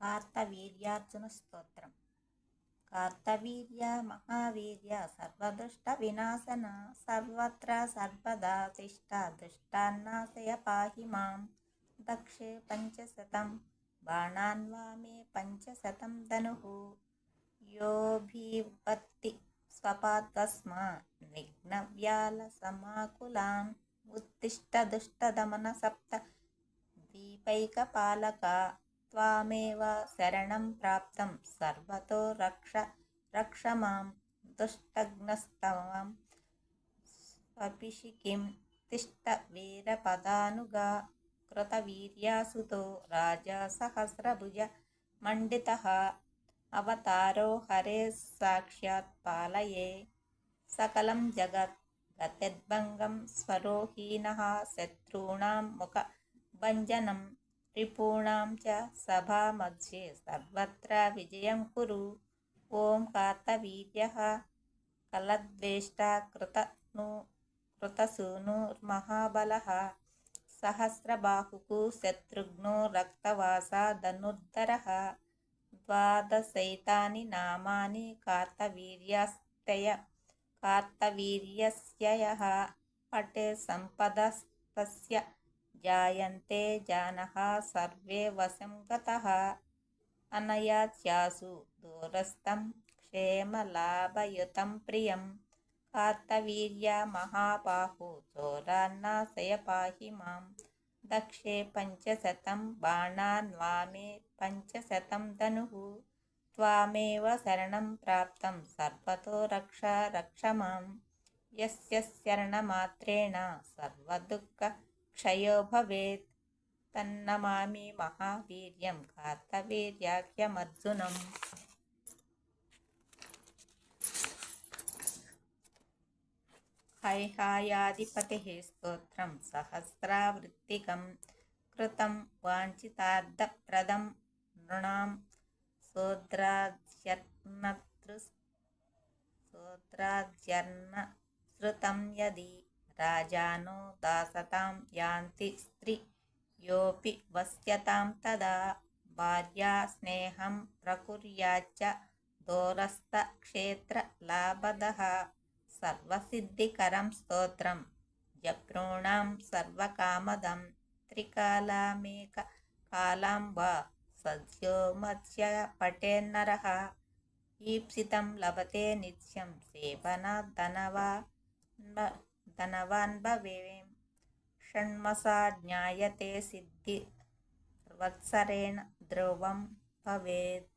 కార్తవీర్యార్జున స్తోత్రం. కార్తవీర్య మహావీర్య సర్వదుష్ట వినాశన సర్వత్ర సర్వదా తిష్ట దుష్టాన్నాశయ పాహి మాం దక్షే పంచశతం బాణాన్వా మే పంచశతం ధనుః. యోభివత్తి విఘ్నవ్యాల సమాకులాం ఉత్తిష్ట దుష్టదమన సప్త దీపైక పాలక శరణం ప్రాప్తం సర్వతో రక్ష రక్ష మాం దుష్టగ్నస్తవం స్వపిషికిం తిష్ట వీరపదానుగా కృతవీర్యాసుతో రాజా సహస్రభుజ మండితः అవతారో హరే సాక్షాత్ పాలయే సకలం జగత్ గతిద్భంగం స్వరోహీనः శత్రూణాం ముఖ భంజనం రిపూణాం చ సభా మధ్యే సర్వత్ర విజయం కురు ఓం కార్తవీర్యः కలద్వేష్ట కృతను కృతసూనుర్మహాబలः సహస్రబాహుకు శత్రుఘ్నో రక్తవాస ధనుర్ధర ద్వాదశైతాని నామాని కార్తవీర్యస్తయ కార్తవీర్యస్యయः పటే సంపదస్తస్య జాయంతే జానः సర్వే వశం గతः అనయా త్యాసు దూరస్థం క్షేమలాభయుతం ప్రియం కార్తవీర్య మహాబాహు చోరాన్నాశయ పాహి మాం దక్షే పంచశతం బాణాన్వామే పంచశతం ధనుః త్వామేవ శరణం ప్రాప్తం సర్వతో రక్ష రక్ష మాం యస్య శరణమాత్రేణ సర్వదుఃఖ క్షయో భవేత్ తన్నమామి మహావీర్యం కార్తవీర్యాఖ్యమర్జునం. హైహాయాధిపతిः స్తోత్రం సహస్రావృత్తికం కృతం వాంఛితార్థప్రదం నృణాం శూద్రాధ్యర్నతృ శూద్రాధ్యర్న శృతం యది రాజాను దాసతాం యాంతి స్త్రీ యోపి వస్యతాం తదా భార్యా స్నేహం ప్రకుర్యాచ్చ దూరస్థ క్షేత్ర లాభదః సర్వసిద్ధికరం స్తోత్రం జప్రూణాం సర్వకామదం త్రికాలామేక కాలాం వా సద్యో మత్స్య పటేన్నర ఈప్సితం లభతే నిత్యం సేవన ధనవా ధనవాన్ భవేం షణ్మసా జ్ఞాయతే సిద్ధి వత్సరేణ ధ్రువం భవేత్